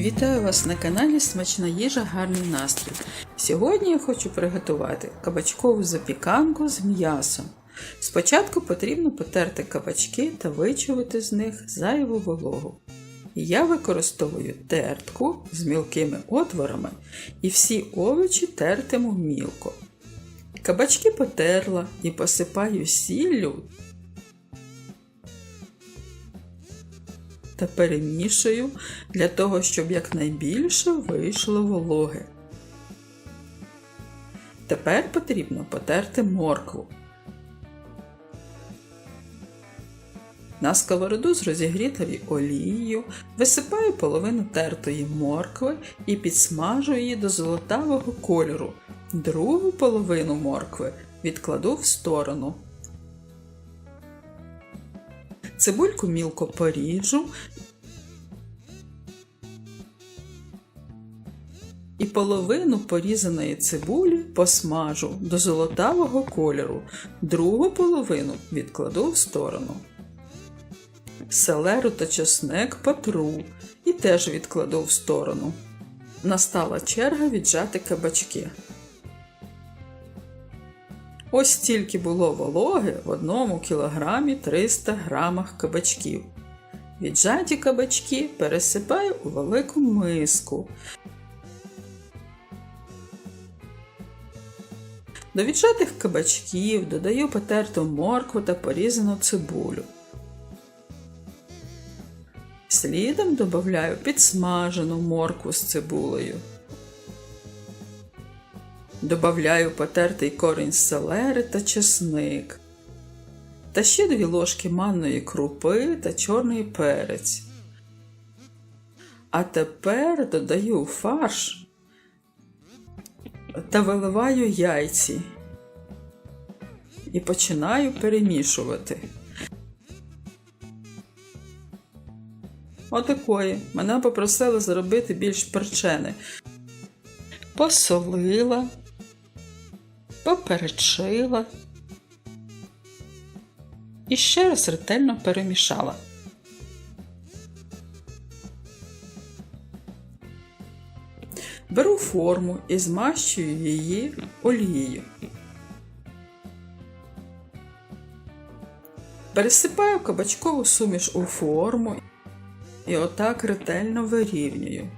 Вітаю вас на каналі Смачна їжа, гарний настрій. Сьогодні я хочу приготувати кабачкову запіканку з м'ясом. Спочатку потрібно потерти кабачки та вичавити з них зайву вологу. Я використовую тертку з мілкими отворами і всі овочі тертиму мілко. Кабачки потерла і посипаю сіллю та перемішую для того, щоб якнайбільше вийшло вологи. Тепер потрібно потерти моркву. На сковороду з розігрітою олією висипаю половину тертої моркви і підсмажую її до золотавого кольору. Другу половину моркви відкладу в сторону. Цибульку мілко поріжу і половину порізаної цибулі посмажу до золотавого кольору, другу половину відкладу в сторону. Селеру та чесник потру і теж відкладу в сторону. Настала черга віджати кабачки. Ось стільки було вологи в одному кілограмі 300 грамах кабачків. Віджаті кабачки пересипаю у велику миску. До віджатих кабачків додаю потерту моркву та порізану цибулю. Слідом додаю підсмажену моркву з цибулею. Добавляю потертий корінь селери та чесник. Та ще дві ложки манної крупи та чорний перець. А тепер додаю фарш та виливаю яйці і починаю перемішувати. Отакої. Мене попросили зробити більш перчене. Посолила, поперечила і ще раз ретельно перемішала. Беру форму і змащую її олією. Пересипаю кабачкову суміш у форму і отак ретельно вирівнюю.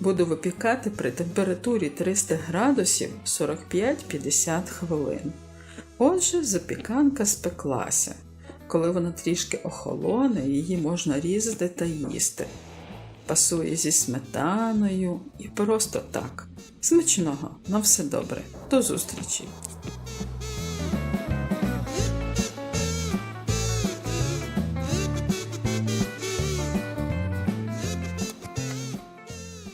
Буду випікати при температурі 300 градусів 45-50 хвилин. Отже, запіканка спеклася. Коли вона трішки охолоне, її можна різати та їсти. Пасує зі сметаною і просто так. Смачного, на все добре. До зустрічі!